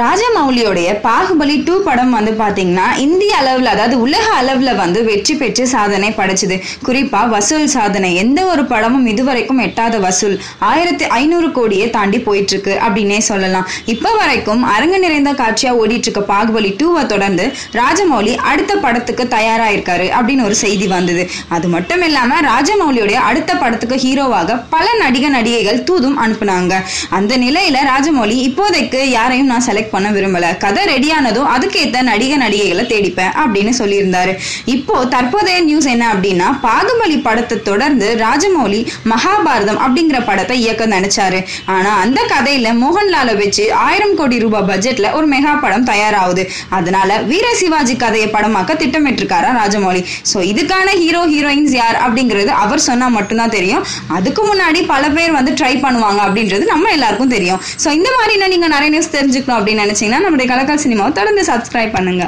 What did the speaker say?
ராஜமௌலியோடைய Baahubali two படம் வந்து பாத்தீங்கன்னா இந்திய அளவில் அதாவது உலக அளவில் வந்து வெற்றி பெற்று சாதனை படைச்சது. குறிப்பா வசூல் சாதனை. எந்த ஒரு படமும் இதுவரைக்கும் எட்டாத வசூல். ஆயிரத்தி ஐநூறு கோடியை தாண்டி போயிட்டு இருக்கு அப்படின்னே சொல்லலாம். இப்போ வரைக்கும் அரங்கு நிறைந்த காட்சியா ஓடிட்டு இருக்க பாகுபலி டூவை தொடர்ந்து ராஜமௌலி அடுத்த படத்துக்கு தயாராயிருக்காரு அப்படின்னு ஒரு செய்தி வந்தது. அது மட்டும் இல்லாம ராஜமௌலியோடைய அடுத்த படத்துக்கு ஹீரோவாக பல நடிக நடிகைகள் தூதும் அனுப்புனாங்க. அந்த நிலையில ராஜமௌலி இப்போதைக்கு யாரையும் நான் செலக்ட் பண்ண விரும்பல. கதை ரெடியானதும் அதுக்கேத்த நடிக நடிகைகளை தேடிப்பேன் அப்படின்னு சொல்லியிருந்தாரு. இப்போ தற்போதைய நியூஸ் என்ன அப்படின்னா பாகுபலி படத்தை தொடர்ந்து ராஜமௌலி மகாபாரதம் அப்படிங்கிற படத்தை இயக்க நினைச்சாரு. ஆனா அந்த கதையில மோகன்லாலை வச்சு ஆயிரம் கோடி ரூபாய் பட்ஜெட்ல ஒரு மெகா படம் தயாராகுது. அதனால வீர சிவாஜி கதையை படமாக்க திட்டமிட்டிருக்காரா ராஜமௌலி. சோ இதுக்கான ஹீரோ ஹீரோயின்ஸ் யார் அப்படிங்கிறது அவர் சொன்னா மட்டும்தான் தெரியும். அதுக்கு முன்னாடி பல பேர் வந்து ட்ரை பண்ணுவாங்க அப்படின்றது நம்ம எல்லாருக்கும் தெரியும். சோ இந்த மாதிரி நீங்க நிறைய நியூஸ் தெரிஞ்சுக்கணும் அப்படின்னு நினைச்சீங்கன்னா நம்முடைய கலக்கல் சினிமாவை தொடர்ந்து சப்ஸ்கிரைப் பண்ணுங்க.